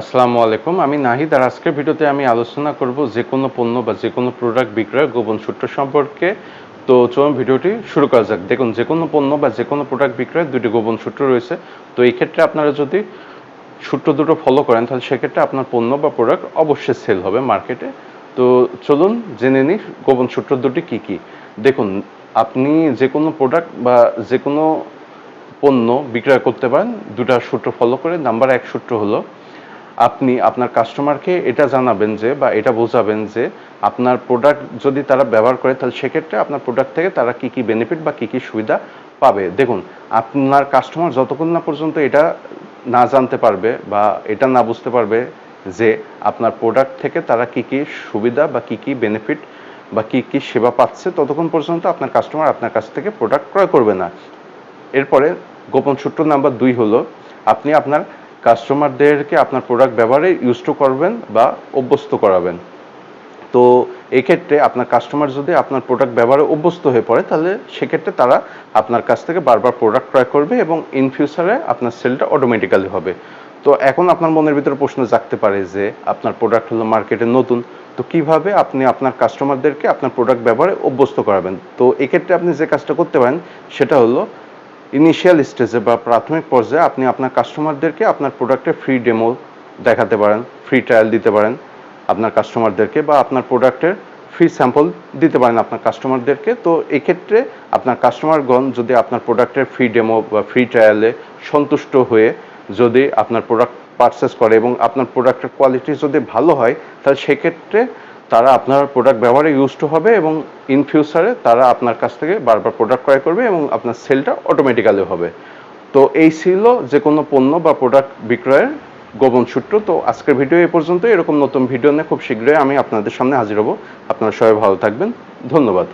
আসসালামু আলাইকুম। আমি নাহিদ আর আজকের ভিডিওতে আমি আলোচনা করব যে কোনো পণ্য বা যে কোনো প্রোডাক্ট বিক্রয়ের গোপন সূত্র সম্পর্কে। তো চলুন ভিডিওটি শুরু করা যাক। দেখুন, যে কোনো পণ্য বা যে কোনো প্রোডাক্ট বিক্রয়ের দুটি গোপন সূত্র রয়েছে। তো এই ক্ষেত্রে আপনারা যদি সূত্র দুটো ফলো করেন, তাহলে সেক্ষেত্রে আপনার পণ্য বা প্রোডাক্ট অবশ্যই সেল হবে মার্কেটে তো চলুন জেনে নিই গোপন সূত্র দুটি কী কী। দেখুন, আপনি যে কোনো প্রোডাক্ট বা যে কোনো পণ্য বিক্রয় করতে পারেন, দুটা সূত্র ফলো করে। নাম্বার এক সূত্র হলো আপনি আপনার কাস্টমারকে এটা জানাবেন যে বা এটা বোঝাবেন যে আপনার প্রোডাক্ট যদি তারা ব্যবহার করে, তাহলে সেক্ষেত্রে আপনার প্রোডাক্ট থেকে তারা কি কি বেনিফিট বা কি কি সুবিধা পাবে। দেখুন, আপনার কাস্টমার যতক্ষণ না পর্যন্ত এটা না জানতে পারবে বা এটা না বুঝতে পারবে যে আপনার প্রোডাক্ট থেকে তারা কি কি সুবিধা বা কি কি বেনিফিট বা কি কি সেবা পাচ্ছে, ততক্ষণ পর্যন্ত আপনার কাস্টমার আপনার কাছ থেকে প্রোডাক্ট ক্রয় করবে না। এরপরে গোপন সূত্র নাম্বার দুই হলো, আপনি আপনার কাস্টমারদেরকে আপনার প্রোডাক্ট ব্যবহারে ইউজ করবেন বা অভ্যস্ত করাবেন। তো এই ক্ষেত্রে আপনার কাস্টমার যদি আপনার প্রোডাক্ট ব্যবহারে অভ্যস্ত হয়ে পড়ে, তাহলে সেক্ষেত্রে তারা আপনার কাছ থেকে বারবার প্রোডাক্ট ক্রয় করবে এবং ইন ফিউচারে আপনার সেলটা অটোমেটিক্যালি হবে। তো এখন আপনার মনের ভিতরে প্রশ্ন জাগতে পারে যে, আপনার প্রোডাক্ট হলো মার্কেটে নতুন, তো কীভাবে আপনি আপনার কাস্টমারদেরকে আপনার প্রোডাক্ট ব্যবহারে অভ্যস্ত করাবেন? তো এক্ষেত্রে আপনি যে কাজটা করতে পারেন, সেটা হলো ইনিশিয়াল স্টেজে বা প্রাথমিক পর্যায়ে আপনি আপনার কাস্টমারদেরকে আপনার প্রোডাক্টের ফ্রি ডেমো দেখাতে পারেন ফ্রি ট্রায়াল দিতে পারেন আপনার কাস্টমারদেরকে বা আপনার প্রোডাক্টের ফ্রি স্যাম্পল দিতে পারেন আপনার কাস্টমারদেরকে তো এক্ষেত্রে আপনার কাস্টমারগণ যদি আপনার প্রোডাক্টের ফ্রি ডেমো বা ফ্রি ট্রায়ালে সন্তুষ্ট হয়ে যদি আপনার প্রোডাক্ট পারচেস করে এবং আপনার প্রোডাক্টের কোয়ালিটি যদি ভালো হয়, তাহলে সেক্ষেত্রে তারা আপনার প্রোডাক্ট ব্যবহারে ইউজ টু হবে এবং ইন ফিউচারে তারা আপনার কাছ থেকে বারবার প্রোডাক্ট ক্রয় করবে এবং আপনার সেলটা অটোমেটিক্যালি হবে। তো এই ছিল যে কোনো পণ্য বা প্রোডাক্ট বিক্রয়ের গোপন সূত্র। তো আজকের ভিডিও এ পর্যন্ত এরকম নতুন ভিডিও নিয়ে খুব শীঘ্রই আমি আপনাদের সামনে হাজির হব। আপনারা সবাই ভালো থাকবেন। ধন্যবাদ।